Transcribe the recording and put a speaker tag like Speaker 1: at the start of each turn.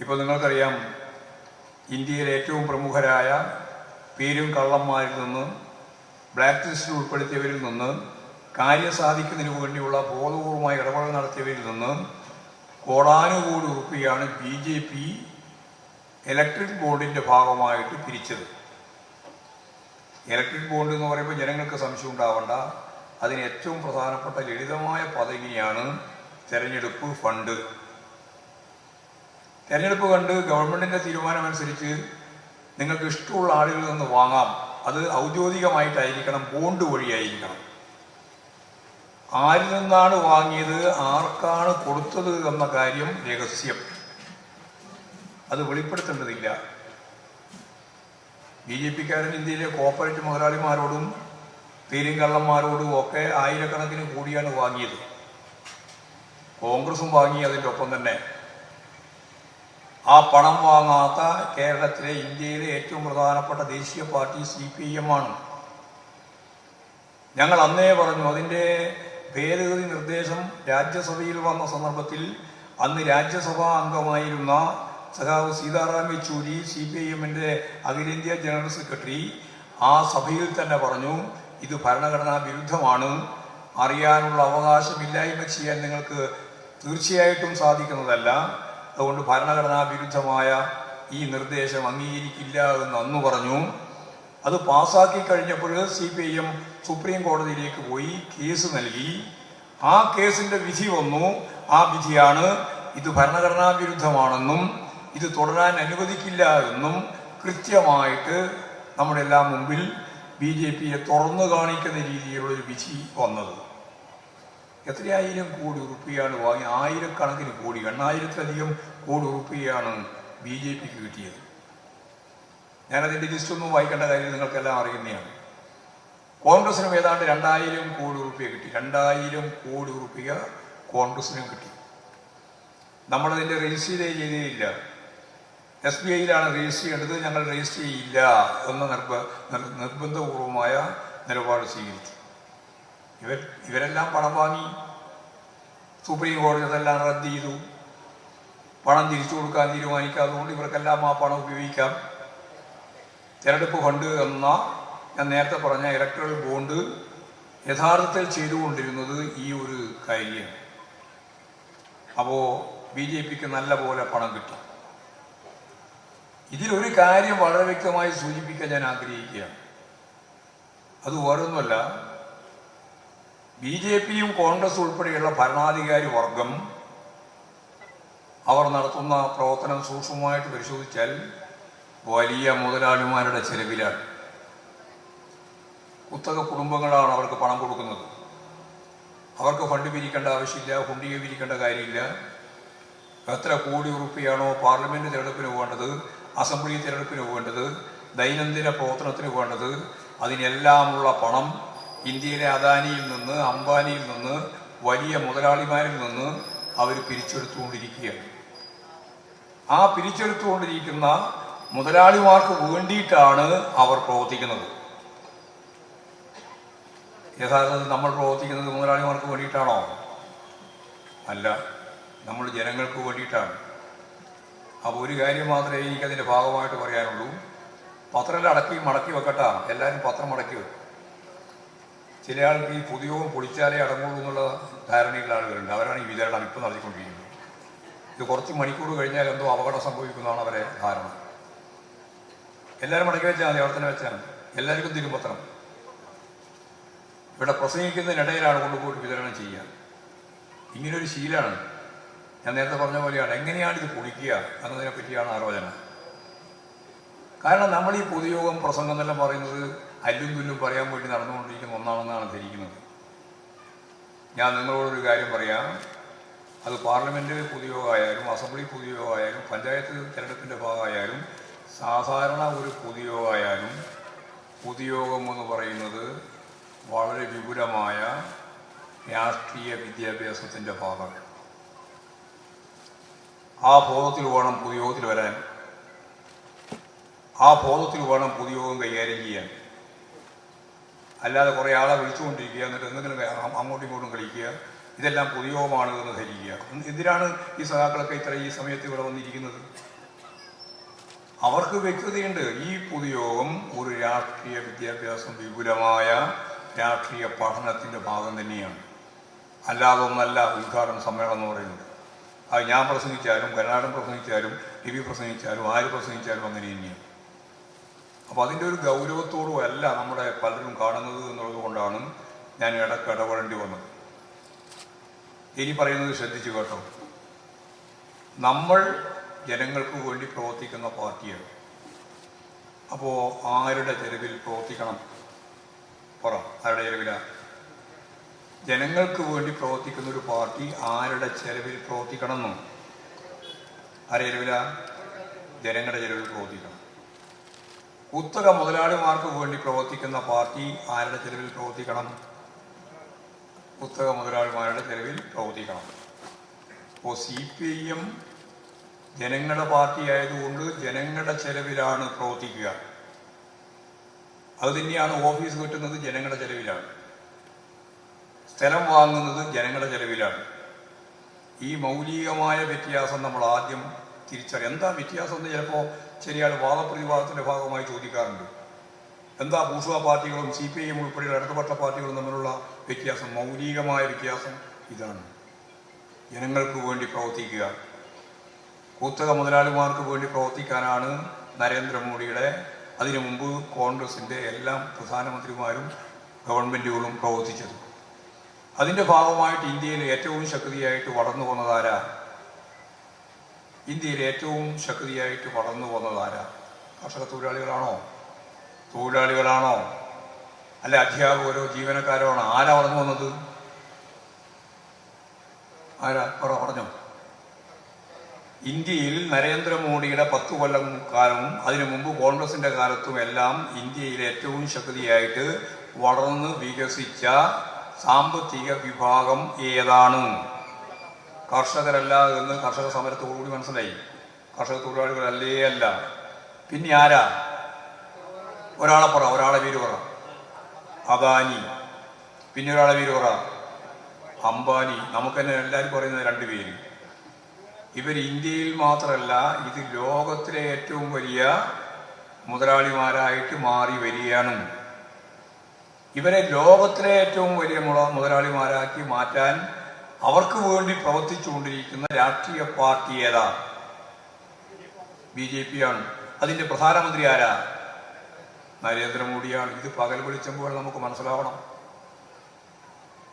Speaker 1: ഇപ്പോൾ നിങ്ങൾക്കറിയാം ഇന്ത്യയിലെ ഏറ്റവും പ്രമുഖരായ പേരും കള്ളന്മാരിൽ നിന്ന് ബ്ലാക്ക് ലിസ്റ്റിൽ ഉൾപ്പെടുത്തിയവരിൽ നിന്ന് കാര്യം സാധിക്കുന്നതിന് വേണ്ടിയുള്ള ബോധപൂർവമായ ഇടപെടൽ നടത്തിയവരിൽ നിന്ന് കോടാനുകൂടി ഉറപ്പിയാണ് ബി ജെ പി ഇലക്ട്രിക് ബോർഡിന്റെ ഭാഗമായിട്ട് പിരിച്ചത്. ഇലക്ട്രിക് ബോണ്ട് എന്ന് പറയുമ്പോൾ ജനങ്ങൾക്ക് സംശയം ഉണ്ടാവണ്ട. അതിന് ഏറ്റവും പ്രധാനപ്പെട്ട ലളിതമായ പദവിയാണ് തെരഞ്ഞെടുപ്പ് ഫണ്ട്. തെരഞ്ഞെടുപ്പ് കണ്ട് ഗവൺമെന്റിന്റെ തീരുമാനമനുസരിച്ച് നിങ്ങൾക്ക് ഇഷ്ടമുള്ള ആളുകളിൽ നിന്ന് വാങ്ങാം. അത് ഔദ്യോഗികമായിട്ടായിരിക്കണം ബോണ്ട് വഴിയായിരിക്കണം. ആരിൽ നിന്നാണ് വാങ്ങിയത് ആർക്കാണ് കൊടുത്തത് എന്ന കാര്യം രഹസ്യം. അത് വെളിപ്പെടുത്തേണ്ടതില്ല. ബി ജെ പിക്കാരൻ ഇന്ത്യയിലെ കോപ്പറേറ്റ് മുതലാളിമാരോടും പേരുങ്കള്ളന്മാരോടും ഒക്കെ ആയിരക്കണക്കിന് കൂടിയാണ് വാങ്ങിയത്. കോൺഗ്രസും വാങ്ങി അതിന്റെ ഒപ്പം തന്നെ. ആ പണം വാങ്ങാത്ത കേരളത്തിലെ ഇന്ത്യയിലെ ഏറ്റവും പ്രധാനപ്പെട്ട ദേശീയ പാർട്ടി സി പി എം ആണ്. ഞങ്ങൾ അന്നേ പറഞ്ഞു അതിന്റെ ഭേദഗതി നിർദ്ദേശം രാജ്യസഭയിൽ വന്ന സന്ദർഭത്തിൽ അന്ന് രാജ്യസഭാ അംഗമായിരുന്ന സഖാവ് Sitaram Yechury C P I എമ്മിന്റെ അഖിലേന്ത്യാ ജനറൽ സെക്രട്ടറി ആ സഭയിൽ തന്നെ പറഞ്ഞു ഇത് ഭരണഘടനാ വിരുദ്ധമാണ്. അറിയാനുള്ള അവകാശമില്ലായ്മ ചെയ്യാൻ നിങ്ങൾക്ക് തീർച്ചയായിട്ടും സാധിക്കുന്നതല്ല. അതുകൊണ്ട് ഭരണഘടനാ വിരുദ്ധമായ ഈ നിർദ്ദേശം അംഗീകരിക്കില്ല എന്ന് അന്ന് പറഞ്ഞു. അത് പാസാക്കി കഴിഞ്ഞപ്പോൾ C P I M supreme കോടതിയിലേക്ക് പോയി കേസ് നൽകി. ആ കേസിന്റെ വിധി വന്നു. ആ വിധിയാണ് ഇത് ഭരണഘടനാ വിരുദ്ധമാണെന്നും ഇത് തുടരാൻ അനുവദിക്കില്ല എന്നും കൃത്യമായിട്ട് നമ്മുടെ എല്ലാം മുമ്പിൽ ബി ജെ പിയെ തുറന്നു കാണിക്കുന്ന രീതിയിലുള്ള ഒരു വിധി വന്നത്. എത്രയായിരം കോടി ഉറുപ്പിയാണ് വാങ്ങി ആയിരക്കണക്കിന് കോടി എണ്ണായിരത്തിലധികം കോടി ഉറുപ്പിയാണ് ബി ജെ പിക്ക് കിട്ടിയത്. ഞാനതിന്റെ ലിസ്റ്റ് ഒന്നും വായിക്കേണ്ട കാര്യം നിങ്ങൾക്കെല്ലാം അറിയുന്നതാണ്. കോൺഗ്രസിനും ഏതാണ്ട് രണ്ടായിരം കോടി ഉറുപ്പിക കിട്ടി. രണ്ടായിരം കോടി ഉറുപ്പിക കോൺഗ്രസിനും കിട്ടി. നമ്മളതിന്റെ രജിസ്റ്റർ ചെയ്തേയില്ല എസ് ബി ഐയിലാണ് രജിസ്റ്റർ ചെയ്യേണ്ടത്. ഞങ്ങൾ രജിസ്റ്റർ ചെയ്യില്ല എന്ന നിർബ നിർബന്ധപൂർവമായ നിലപാട് സ്വീകരിച്ചു. ഇവർ ഇവരെല്ലാം പണം വാങ്ങി സുപ്രീം കോടതി അതെല്ലാം റദ്ദ് ചെയ്തു. പണം തിരിച്ചു കൊടുക്കാൻ തീരുമാനിക്കാത്തതുകൊണ്ട് ഇവർക്കെല്ലാം ആ പണം ഉപയോഗിക്കാം. തിരഞ്ഞെടുപ്പ് ഫണ്ട് എന്ന ഞാൻ നേരത്തെ പറഞ്ഞ ഇലക്ട്രൽ ബോണ്ട് യഥാർത്ഥത്തിൽ ചെയ്തുകൊണ്ടിരുന്നത് ഈ ഒരു കാര്യമാണ് അപ്പോൾ ബി ജെ പിക്ക് നല്ല പോലെ പണം കിട്ടും. ഇതിലൊരു കാര്യം വളരെ വ്യക്തമായി സൂചിപ്പിക്കാൻ ഞാൻ ആഗ്രഹിക്കുകയാണ്. അത് വേറൊന്നുമല്ല ബി ജെ പിയും കോൺഗ്രസ് ഉൾപ്പെടെയുള്ള ഭരണാധികാരി വർഗം അവർ നടത്തുന്ന പ്രവർത്തനം സൂക്ഷ്മമായിട്ട് പരിശോധിച്ചാൽ വലിയ മുതലാളിമാരുടെ ചെലവിലാണ്. കുത്തക കുടുംബങ്ങളാണ് അവർക്ക് പണം കൊടുക്കുന്നത്. അവർക്ക് ഫണ്ട് പിരിക്കേണ്ട ആവശ്യമില്ല ഹുണ്ടിക പിരിക്കേണ്ട കാര്യമില്ല. എത്ര കോടി ഉറുപ്പിയാണോ പാർലമെന്റ് തിരഞ്ഞെടുപ്പിന് വേണ്ടത് അസംബ്ലി തിരഞ്ഞെടുപ്പിന് വേണ്ടത് ദൈനംദിന പ്രവർത്തനത്തിന് വേണ്ടത് അതിനെല്ലാമുള്ള പണം ഇന്ത്യയിലെ അദാനിയിൽ നിന്ന് അംബാനിയിൽ നിന്ന് വലിയ മുതലാളിമാരിൽ നിന്ന് അവർ പിരിച്ചെടുത്തുകൊണ്ടിരിക്കുകയാണ്. ആ പിരിച്ചെടുത്തുകൊണ്ടിരിക്കുന്ന മുതലാളിമാർക്ക് വേണ്ടിയിട്ടാണ് അവർ പ്രവർത്തിക്കുന്നത്. യഥാർത്ഥത്തിൽ നമ്മൾ പ്രവർത്തിക്കുന്നത് മുതലാളിമാർക്ക് വേണ്ടിയിട്ടാണോ? അല്ല നമ്മൾ ജനങ്ങൾക്ക് വേണ്ടിയിട്ടാണ്. അപ്പോൾ ഒരു കാര്യം മാത്രമേ എനിക്കതിന്റെ ഭാഗമായിട്ട് പറയാനുള്ളൂ. പത്രം അടക്കി മടക്കി വെക്കട്ടാ. എല്ലാവരും പത്രം മടക്കി വെക്കും. ചില ആൾക്ക് ഈ പൊതുയോഗം പൊളിച്ചാലേ അടങ്ങുള്ളൂ എന്നുള്ള ധാരണയുള്ള ആളുകളുണ്ട്. അവരാണ് ഈ വിതരണം ഇപ്പം നടത്തിക്കൊണ്ടിരിക്കുന്നത്. ഇത് കുറച്ച് മണിക്കൂർ കഴിഞ്ഞാൽ എന്തോ അപകടം സംഭവിക്കുന്നതാണ് അവരെ ധാരണ. എല്ലാവരും മടക്കി വെച്ചാൽ മതി അവിടെ തന്നെ വെച്ചാൽ എല്ലാവർക്കും തരും പത്രം. ഇവിടെ പ്രസംഗിക്കുന്നതിനിടയിലാണ് കൊണ്ടുപോയിട്ട് വിതരണം ചെയ്യുക. ഇങ്ങനൊരു ശീലമാണ്. ഞാൻ നേരത്തെ പറഞ്ഞ പോലെയാണ്. എങ്ങനെയാണ് ഇത് പൊളിക്കുക എന്നതിനെ പറ്റിയാണ് ആലോചന. കാരണം നമ്മൾ ഈ പൊതുയോഗം പ്രസംഗം എന്നെല്ലാം പറയുന്നത് അല്ലും തുല്ലും പറയാൻ വേണ്ടി നടന്നുകൊണ്ടിരിക്കുന്ന ഒന്നാണെന്നാണ് ധരിക്കുന്നത്. ഞാൻ നിങ്ങളോടൊരു കാര്യം പറയാം. അത് പാർലമെന്റ് പൊതുയോഗമായാലും അസംബ്ലി പൊതുയോഗമായാലും പഞ്ചായത്ത് തിരഞ്ഞെടുപ്പിന്റെ ഭാഗമായാലും സാധാരണ ഒരു പൊതുയോഗമായാലും പൊതുയോഗം എന്ന് പറയുന്നത് വളരെ വിപുലമായ രാഷ്ട്രീയ വിദ്യാഭ്യാസത്തിന്റെ ഭാഗമാണ്. ആ ബോധത്തിൽ വേണം പൊതുയോഗത്തിൽ വരാൻ. ആ ബോധത്തിൽ വേണം പൊതുയോഗം കൈകാര്യം ചെയ്യാൻ. അല്ലാതെ കുറേ ആളെ വിളിച്ചുകൊണ്ടിരിക്കുക എന്നിട്ട് എന്തെങ്കിലും അങ്ങോട്ടും ഇങ്ങോട്ടും കളിക്കുക. ഇതെല്ലാം പൊതുയോഗമാണ് എന്ന് ധരിക്കുക എന്തിനാണ് ഈ സഹാക്കളൊക്കെ ഇത്ര ഈ സമയത്ത് ഇവിടെ വന്നിരിക്കുന്നത്? അവർക്ക് വ്യക്തതയുണ്ട്. ഈ പൊതുയോഗം ഒരു രാഷ്ട്രീയ വിദ്യാഭ്യാസം വിപുലമായ രാഷ്ട്രീയ പഠനത്തിന്റെ ഭാഗം തന്നെയാണ്. അല്ലാതെ ഒന്നല്ല ഉദ്ഘാടന സമ്മേളനം എന്ന് പറയുന്നത്. അത് ഞാൻ പ്രസംഗിച്ചാലും കരുണാടൻ പ്രസംഗിച്ചാലും രവി പ്രസംഗിച്ചാലും ആര് പ്രസംഗിച്ചാലും അങ്ങനെ തന്നെയാണ്. അപ്പൊ അതിന്റെ ഒരു ഗൗരവത്തോടും അല്ല നമ്മുടെ പലരും കാണുന്നത് എന്നുള്ളത് കൊണ്ടാണ് ഞാൻ ഇടയ്ക്ക് ഇടപെടേണ്ടി വന്നത്. ഇനി പറയുന്നത് ശ്രദ്ധിച്ചു കേട്ടോ. നമ്മൾ ജനങ്ങൾക്ക് വേണ്ടി പ്രവർത്തിക്കുന്ന പാർട്ടിയാണ്. അപ്പോ ആരുടെ ചെലവിൽ പ്രവർത്തിക്കണം? പറ ആരുടെ ചെലവിലാ? ജനങ്ങൾക്ക് വേണ്ടി പ്രവർത്തിക്കുന്ന ഒരു പാർട്ടി ആരുടെ ചെലവിൽ പ്രവർത്തിക്കണം എന്നും ആരുടെ ചെലവിലാ? ജനങ്ങളുടെ ചെലവിൽ പ്രവർത്തിക്കണം. കുത്തക മുതലാളിമാർക്ക് വേണ്ടി പ്രവർത്തിക്കുന്ന പാർട്ടി ആരുടെ ചെലവിൽ പ്രവർത്തിക്കണം? കുത്തക മുതലാളിമാരുടെ ചെലവിൽ പ്രവർത്തിക്കണം. ഇപ്പോൾ സി പി ഐ എം ജനങ്ങളുടെ പാർട്ടി ആയതുകൊണ്ട് ജനങ്ങളുടെ ചെലവിലാണ് പ്രവർത്തിക്കുക. അത് തന്നെയാണ് ഓഫീസ് കിട്ടുന്നത് ജനങ്ങളുടെ ചെലവിലാണ്. സ്ഥലം വാങ്ങുന്നത് ജനങ്ങളുടെ ചെലവിലാണ്. ഈ മൗലികമായ വ്യത്യാസം നമ്മൾ ആദ്യം തിരിച്ചറിയാം എന്താ വ്യത്യാസം എന്ന് ചിലപ്പോൾ ശരിയാൾ വാദപ്രതിവാദത്തിന്റെ ഭാഗമായി ചോദിക്കാറുണ്ട്. എന്താ ഭൂഷ പാർട്ടികളും സി പി ഐ ഉൾപ്പെടെയുള്ള ഇടതുപക്ഷ പാർട്ടികളും തമ്മിലുള്ള വ്യത്യാസം? മൗലികമായ വ്യത്യാസം ഇതാണ്. ജനങ്ങൾക്ക് വേണ്ടി പ്രവർത്തിക്കുക. കുത്തക മുതലാളിമാർക്ക് വേണ്ടി പ്രവർത്തിക്കാനാണ് നരേന്ദ്രമോദിയുടെ അതിനു മുമ്പ് കോൺഗ്രസിന്റെ എല്ലാ പ്രധാനമന്ത്രിമാരും ഗവൺമെന്റുകളും പ്രവർത്തിച്ചത്. അതിന്റെ ഭാഗമായിട്ട് ഇന്ത്യയിൽ ഏറ്റവും ശക്തിയായിട്ട് വളർന്നു വന്നതാരാ ഇന്ത്യയിൽ ഏറ്റവും ശക്തിയായിട്ട് വളർന്നു വന്നതാരാ കർഷക തൊഴിലാളികളാണോ? തൊഴിലാളികളാണോ? അല്ല അധ്യാപകരോ ജീവനക്കാരോ ആണോ ആരാ വളർന്നു വന്നത്? ആരാ? പറ പറഞ്ഞോ. ഇന്ത്യയിൽ നരേന്ദ്രമോദിയുടെ പത്തു കൊല്ലം കാലവും അതിനു മുമ്പ് കോൺഗ്രസിന്റെ കാലത്തും എല്ലാം ഇന്ത്യയിൽ ഏറ്റവും ശക്തിയായിട്ട് വളർന്ന് വികസിച്ച സാമ്പത്തിക വിഭാഗം ഏതാണ്? കർഷകരല്ല എന്ന് കർഷക സമരത്തോടുകൂടി മനസ്സിലായി. കർഷക തൊഴിലാളികളല്ലേ അല്ല. പിന്നെ ആരാ? ഒരാളെ പറ ഒരാളെ പേര് പറ. അദാനി. പിന്നെ ഒരാളെ പേര് പറ. അംബാനി. നമുക്ക് തന്നെ എല്ലാവരും പറയുന്നത് രണ്ടുപേര് ഇവർ ഇന്ത്യയിൽ മാത്രമല്ല ഇത് ലോകത്തിലെ ഏറ്റവും വലിയ മുതലാളിമാരായിട്ട് മാറി വരികയാണ്. ഇവരെ ലോകത്തിലെ ഏറ്റവും വലിയ മുതലാളിമാരാക്കി മാറ്റാൻ അവർക്ക് വേണ്ടി പ്രവർത്തിച്ചുകൊണ്ടിരിക്കുന്ന രാഷ്ട്രീയ പാർട്ടി ഏതാ? ബി ജെ പി ആണ്. അതിന്റെ പ്രധാനമന്ത്രി ആരാ? നരേന്ദ്രമോദിയാണ്. ഇത് പകൽ വിളിച്ചപ്പോൾ നമുക്ക് മനസ്സിലാവണം.